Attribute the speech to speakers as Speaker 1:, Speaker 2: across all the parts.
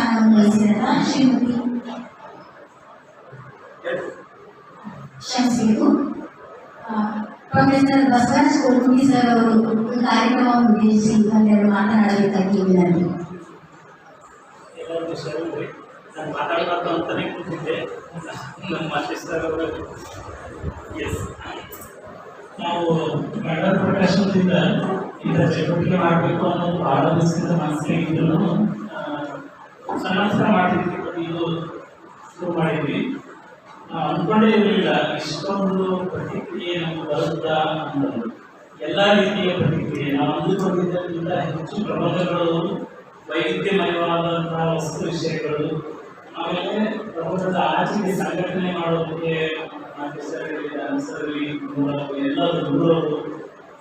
Speaker 1: ಸ್ಥಾನವನ್ನು ವಹಿಸಿದಂತಹ ಶ್ರೀಮತಿ ಆ, professor Basavaraj ಕೋಲ್ಕುಂಡಿ sir ಅವರು ಕಾರ್ಯಕ್ರಮವನ್ನು ಉದ್ದೇಶಿಸಿ ಒಂದೆರಡು ಮಾತನಾಡಬೇಕಾಗಿ ವಿನಂತಿ.
Speaker 2: ನಾನು ನಾವು ಪ್ರಕಾಶದಿಂದ ಇದರ ಚಟುವಟಿಕೆ ಮಾಡಬೇಕು ಅನ್ನೋದು ದಿವಸದಿಂದ ಮನಸ್ಸಿಗೆ ಇದ್ರೂ ಸಣ್ಣ ಮಾಡಲಿಕ್ಕೆ ಇದು ಶುರು ಮಾಡಿದ್ವಿ. ಅಂದ್ಕೊಂಡೇ ಇರಲಿಲ್ಲ. ಇಷ್ಟೊಂದು ಪ್ರತಿಕ್ರಿಯೆ ನಮ್ಗೆ ಬರುತ್ತಾ ಅನ್ನೋದು. ಎಲ್ಲ ರೀತಿಯ ಪ್ರತಿಕ್ರಿಯೆ. ನಾವು ಅಂದುಕೊಂಡಿದ್ದಕ್ಕಿಂತ ಹೆಚ್ಚು ಪ್ರಬಂಧಗಳು ವೈವಿಧ್ಯಮಯವಾದಂತಹ ವಸ್ತು ವಿಷಯಗಳು. ಆಮೇಲೆ ಪ್ರಪಂಚದ ಆಚೆಗೆ ಸಂಘಟನೆ ಮಾಡೋದಕ್ಕೆ ಎಲ್ಲರೂ ದೂರವರು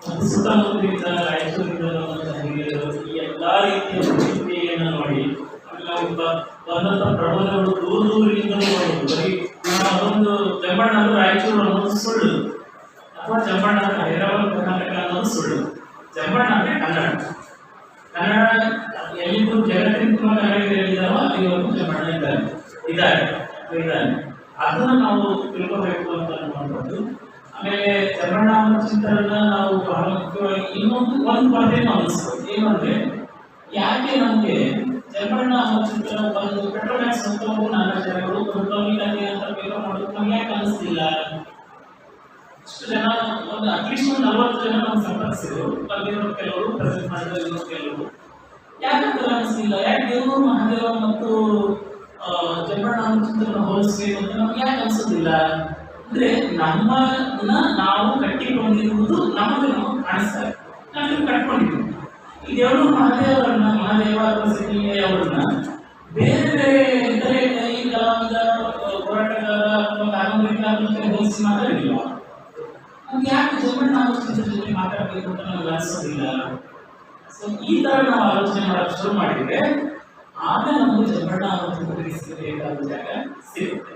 Speaker 2: ಮತ್ತು ಸುತ್ತಮುತ್ತಲಿಂದ ರಾಯಚೂರಿಂದ ಬಂದಂತಹ ಹಿರಿಯರು ಈ ಎಲ್ಲ ರೀತಿಯ ಪ್ರತಿಕ್ರಿಯೆಯನ್ನು ನೋಡಿ ಆಮೇಲೆ ಒಬ್ಬ ಬಂದಂಥ ಪ್ರಬಂಧಗಳು ದೂರ ದೂರದಿಂದ ನೋಡೋದು ಬರೀ ಅದೊಂದು ಜಂಬಣ್ಣ ಅಂದ್ರೆ ರಾಯಚೂರು ಅನ್ನೋದು ಸುಳ್ಳು. ಅಥವಾ ಜಂಬಣ್ಣ ಅಂದ್ರೆ ಹೈದರಾಬಾದ್, ಕರ್ನಾಟಕ ಅನ್ನೋದು ಸುಳ್ಳು. ಅಂದ್ರೆ ಕನ್ನಡ. ಕನ್ನಡ ಎಲ್ಲಿಂದ ಜಗತ್ತಿನ ಕನ್ನಡಿಗರಿದ್ದಾರೋ ಅಲ್ಲಿವರೆಗೂ ಜಂಬಣ್ಣ ಇದ್ದಾರೆ ಇದ್ದಾರೆ ಇದ್ದಾರೆ ಅದನ್ನ ನಾವು ತಿಳ್ಕೋಬೇಕು ಅಂತ ಅನ್ನುವಂಥದ್ದು ಆಮೇಲೆ ಜಂಬಣ್ಣ ಅನ್ನೋ ನಾವು ಬಹಳ ಮುಖ್ಯವಾಗಿ ಇನ್ನೊಂದು ಒಂದು ಪರ್ದೇನು ಅನಿಸ್ತು. ಏನಂದ್ರೆ, ಯಾಕೆ ನಮಗೆ ಜಂಬಣ್ಣ ಅನ್ನೋ ನಮ್ಗೆ ಯಾಕೆ ಇಷ್ಟು ಜನ, ಒಂದು ಅಟ್ಲೀಸ್ಟ್ ಒಂದು ನಲವತ್ತು ಜನ ನಾವು ಸಂಪರ್ಕಿಸಿದ್ರು. ಬಂದಿರೋ ಕೆಲವರು ಪ್ರೆಸೆಂಟ್ ಮಾಡಿದ್ರು ಕೆಲವರು. ಯಾಕಂತ ಅನಿಸ್ತಿಲ್ಲ ಯಾಕೆ ದೇವರು ಮಹಾದೇವ ಮತ್ತು ಅನ್ನೋ ಚಿತ್ರನ ಅಂತ ನಮ್ಗೆ ಯಾಕೆ ಅನಿಸೋದಿಲ್ಲ? ಅಂದ್ರೆ ನಮ್ಮನ್ನ ನಾವು ಕಟ್ಟಿಕೊಂಡಿರುವುದು ನಮಗೆ ನಮಗೆ ಕಾಣಿಸ್ತಾ ಇದೆ ನಾವು ಕಟ್ಕೊಂಡಿದ್ದೀವಿ. ದೇವರು ಮಹಾದೇವರನ್ನ, ಮಹಾದೇವ ಅವರನ್ನ ಬೇರೆ ಬೇರೆ ಹೋಲಿಸಿ ಮಾತಾಡಿಲ್ಲ ಯಾಕೆ ಜನ್ಮಣ್ಣ ಆಲೋಚನೆ ಜೊತೆ ಮಾತಾಡಬೇಕು ಅಂತ ನಮ್ಗೆ ಅನಿಸೋದಿಲ್ಲ ಸೊ ಈ ತರ ನಾವು ಆಲೋಚನೆ ಮಾಡೋಕೆ ಶುರು ಮಾಡಿದ್ರೆ ಆಗ ನಮಗೆ ಜನ್ಮಣ್ಣ ಆಲೋಚನೆ ಸಿಗಬೇಕಾದ ಜಾಗ ಸಿಗುತ್ತೆ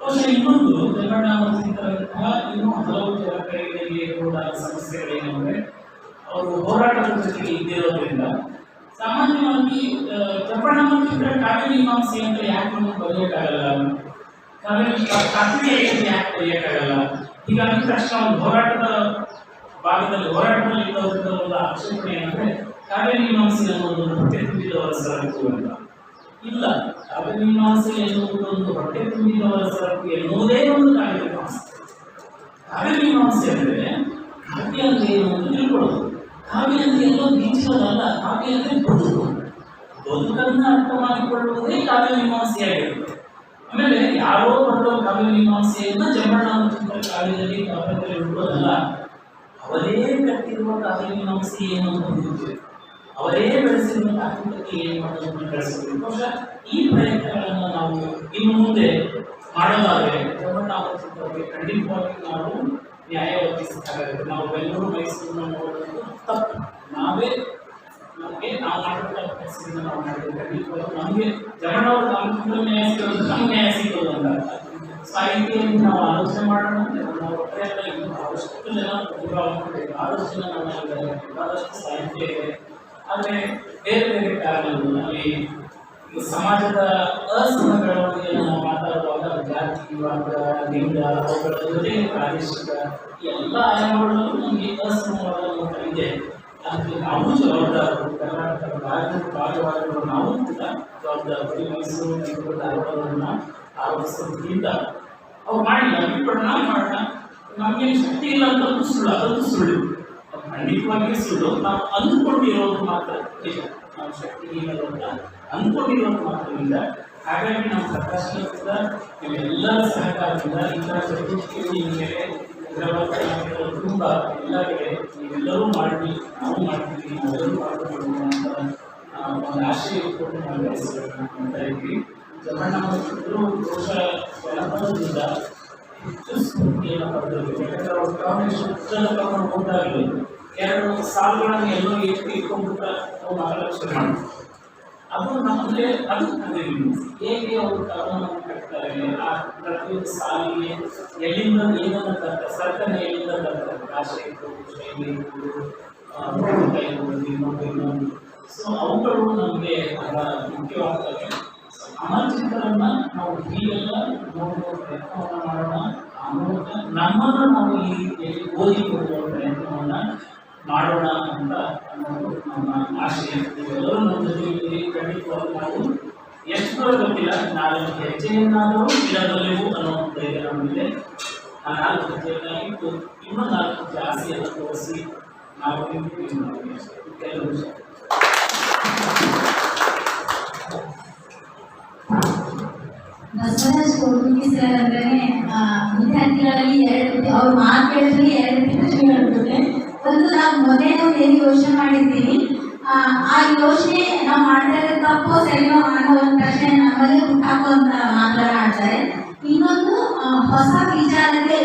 Speaker 2: ಬಹುಶಃ ಇನ್ನೊಂದು ಜನ್ಮಣ್ಣ ಆಲೋಚನೆಗಳಂತಹ ಇನ್ನೂ ಹಲವು ಜನಗಳಿಗೆ ಕೂಡ ಸಮಸ್ಯೆಗಳೇನೆಂದ್ರೆ ಅವರು ಹೋರಾಟದ ಜೊತೆಗೆ ಇದ್ದಿರೋದ್ರಿಂದ ಸಾಮಾನ್ಯವಾಗಿ ಆ, ಜನ್ಮಣ್ಣ ಚಿತ್ರ ಕಾವ್ಯ ಮೀಮಾಂಸೆ ಅಂತ ಯಾಕೆ ನಮ್ಗೆ ಯಾಕೆ ಬರೆಯೋಕ್ಕಾಗಲ್ಲ ಈಗ ಅಂದ ತಕ್ಷಣ ಒಂದು ಹೋರಾಟದ ಭಾಗದಲ್ಲಿ ಹೋರಾಟದಲ್ಲಿ ಇದ್ದವರಿಂದ ಒಂದು ಆಕ್ಷೇಪಣೆ ಏನಂದ್ರೆ ಕಾವೇರಿ ಮೀಮಾಂಸೆ ಅನ್ನೋದು ಹೊಟ್ಟೆ ತುಂಬಿದವರ ಸರಕು ಅಂತ ಇಲ್ಲ ಕಾವೇರಿ ಮೀಮಾಂಸೆ ಎನ್ನುವುದು ಒಂದು ಹೊಟ್ಟೆ ತುಂಬಿದವರ ಸರಕು ಎನ್ನುವುದೇ ಒಂದು ಕಾವೇರಿ ಮೀಮಾಂಸೆ ಕಾವೇರಿ ಮೀಮಾಂಸೆ ಅಂದ್ರೆ ಕಾವ್ಯ ಅಂದ್ರೆ ಏನು ಅಂತ ತಿಳ್ಕೊಳ್ಳೋದು ಕಾವ್ಯ ಅಂದ್ರೆ ಎಲ್ಲೋ ಬೀಚೋದಲ್ಲ ಕಾವ್ಯ ಅಂದ್ರೆ ಬದುಕು ಬದುಕನ್ನ ಅರ್ಥ ಮಾಡಿಕೊಳ್ಳುವುದೇ ಕಾವ್ಯ ಮೀಮಾಂಸೆಯಾಗಿರುತ್ತೆ ಆಮೇಲೆ ಯಾರೋ ಬರೆದ ಕಾವ್ಯ ಮೀಮಾಂಸೆಯನ್ನ ಜಂಬಣ್ಣ ಚಿತ್ರ ಕಾವ್ಯದಲ್ಲಿ ಕಾವ್ಯದಲ್ಲಿ ಇಡುವುದಲ್ಲ ಅವರೇ ಕಟ್ಟಿರುವ ಕಾವ್ಯ ಮೀಮಾಂಸೆ ಏನು ಅಂತ ಹೊಂದಿದ್ದೇವೆ ಅವರೇ ಬೆಳೆಸಿರುವ ತಾತ್ವಿಕತೆ ಏನು ಮಾಡೋದನ್ನು ಬೆಳೆಸಬೇಕು ಬಹುಶಃ ಈ ಪ್ರಯತ್ನಗಳನ್ನು ನಾವು ಇನ್ನು ಮುಂದೆ ಮಾಡೋದಾದ್ರೆ ಜಂಬಣ್ಣ ಚಿತ್ರಕ್ಕೆ ಖಂಡಿತವಾಗಿ ನಾವು ನ್ಯಾಯ ಒದಗಿಸಬೇಕಾಗುತ್ತೆ. ನಾವು ಬೆಂಗಳೂರು ಮೈಸೂರನ್ನ ನೋಡೋದು ತಪ್ಪು. ನಾವೇ ಖಂಡಿತವಾಗ್ಲೂ ನಮಗೆ ಸಿಗೋದು ನಮ್ಗೆ ಅಂತ. ನಾವು ಆಲೋಚನೆ ಮಾಡೋಣ ನಾವು ಬಹಳಷ್ಟು ಜನ ಪ್ರತಿಭಾವಂತರು ಬಹಳಷ್ಟು ಜನ ಬಹಳಷ್ಟು ಸಾಹಿತ್ಯ ಇದೆ. ಆದರೆ ಬೇರೆ ಬೇರೆ ಕಾರಣಗಳು, ಅಲ್ಲಿ ಸಮಾಜದ ಅಸಮಗಳೊಂದಿಗೆ ನಾವು ಮಾತಾಡುವಾಗ ಜಾತಿ, ವರ್ಗ, ಲಿಂಗ, ಅವುಗಳ ಜೊತೆಗೆ ಪ್ರಾದೇಶಿಕ ಎಲ್ಲ ಆಯಾಮಗಳಲ್ಲೂ ನಮಗೆ ಅಸಮವಾದ ಇದೆ. ಅದಕ್ಕೆ ನಾವು ಜವಾಬ್ದಾರರು ಕರ್ನಾಟಕ ರಾಜ್ಯದ ಭಾಗವಾಗಿರುವ ನಾವು ಕೂಡ ಜವಾಬ್ದಾರರು ಮೈಸೂರು ಬೆಂಗಳೂರು ಧಾರವಾಡವನ್ನು ಆರೋಪಿಸೋದ್ರಿಂದ ಅವ್ರು ಮಾಡಿಲ್ಲ ಬಿಟ್ಬಿಟ್ಟು ನಾವು ಮಾಡೋಣ ನಮಗೆ ಶಕ್ತಿ ಇಲ್ಲ ಅಂತ ಸುಳ್ಳು ಅದೊಂದು ಸುಳ್ಳು ಖಂಡಿತವಾಗಿಯೂ ಸುಳ್ಳು ನಾವು ಅಂದ್ಕೊಂಡಿರೋದು ಮಾತ್ರ ನಿಜ ನಾವು ಶಕ್ತಿ ಇಲ್ಲ ಅಂತ ಅಂದ್ಕೊಂಡಿರೋದು ಮಾತ್ರ ನಿಜ ಹಾಗಾಗಿ ನಮ್ಮ ಪ್ರಕಾಶನ ಕೂಡ ನಿಮ್ಮೆಲ್ಲರ ಸಹಕಾರದಿಂದ ಇಂತಹ ಚಟುವಟಿಕೆಗಳು ನಿಮಗೆ ಹೈದರಾಬಾದ್ ತುಂಬ ಎಲ್ಲ ಕಡೆ ನೀವೆಲ್ಲರೂ ಮಾಡಿ ನಾವು ಮಾಡ್ತೀವಿ. ನಾವೆಲ್ಲರೂ ಮಾಡಬೇಕು ಅಂತ ಒಂದು ಆಶಯ ಇಟ್ಕೊಂಡು ನಾವು ಬೆಳೆಸಬೇಕು ಅಂತ ಇದ್ವಿ ಜಮಣ್ಣ ಹೆಚ್ಚು ಸ್ಫೂರ್ತಿಯನ್ನು ಪಡೆದಿರಬೇಕು ಯಾಕಂದ್ರೆ ಅವ್ರ ಕಾಂಬಿನೇಷನ್ ಹೋಗ್ತಾ ಹೋದಾಗಲೂ ಎರಡು ಸಾಲುಗಳನ್ನು ಎಲ್ಲೋ ಎತ್ತಿ ಇಟ್ಕೊಂಡ್ಬಿಟ್ಟ ಮಾತಾಡೋಕೆ ಮಾಡಿ ಅದು ನಮಗೆ, ಅದು ಹೇಗೆ ಅವರು ಕರ್ಮವನ್ನು ಕಟ್ತಾರೆ ಆ ಪ್ರತಿಯೊಂದು ಸಾಲಿಗೆ ಎಲ್ಲಿಂದ ಏನನ್ನು ತರ್ತಾರೆ ಸರ್ಕಾರ ಎಲ್ಲಿಂದ ತರ್ತಾರೆ? ಭಾಷೆ ಶೈಲಿ ಇರ್ಬೋದು ಇನ್ನೊಂದು ಇನ್ನೊಂದು. ಸೊ ಅವುಗಳು ನಮಗೆ ಬಹಳ ಮುಖ್ಯವಾಗ್ತವೆ ಅಮರಚಿತ್ರರನ್ನ ನಾವು ಹೀಗೆಲ್ಲ ನೋಡುವ ಪ್ರಯತ್ನವನ್ನ ಮಾಡೋಣ ಆ ಮೂಲಕ ನಮ್ಮನ್ನು ನಾವು ಈ ರೀತಿಯಲ್ಲಿ ಓದಿಕೊಳ್ಳುವ ಪ್ರಯತ್ನವನ್ನ ಮಾಡೋಣ ಅಂತ ಅನ್ನೋದು ನಮ್ಮ ಆಶಯ ನೀವೆಲ್ಲರೂ ನಮ್ಮ ಜೊತೆಯಲ್ಲಿ ಖಂಡಿತವಾಗಿ ನಾವು ಎಷ್ಟು ಗೊತ್ತಿಲ್ಲ. ನಾಲ್ಕು ಹೆಜ್ಜೆಯನ್ನಾದರೂ ಇಡಬಲ್ಲೆವು ಅನ್ನೋ ಇದೆ ನಮಗಿದೆ. ಆ ನಾಲ್ಕು ಹೆಜ್ಜೆಯನ್ನ ಇನ್ನೂ ನಾಲ್ಕು ಹೆಜ್ಜೆ ತೋರಿಸಿ ನಾವು ಕೆಲವು
Speaker 1: ಬಸವರಾಜ್ ಕೋಟುಂಬಿ ಸರ್ ಅಂದ್ರೆ ವಿದ್ಯಾರ್ಥಿಗಳಲ್ಲಿ ಎರಡು, ಅವ್ರು ಮಾತು ಕೇಳಿದ್ರೆ ಎರಡು ಹೇಳ್ತದೆ ಒಂದು ನಾವು ಮೊದಲೇ ಒಂದು ಏನು ಯೋಚನೆ ಮಾಡಿದ್ದೀನಿ ಆ, ಯೋಚನೆ ನಾವು ಮಾಡ್ತಾ ಇರೋ ತಪ್ಪು ಸರಿಯೋ ಅನ್ನೋ ಒಂದು ಪ್ರಶ್ನೆ ನಮ್ಮಲ್ಲಿ ಹುಟ್ಟಾಕುವಂತ ಮಾತನಾಡ್ತಾರೆ ಇನ್ನೊಂದು ಹೊಸ ವಿಚಾರಕ್ಕೆ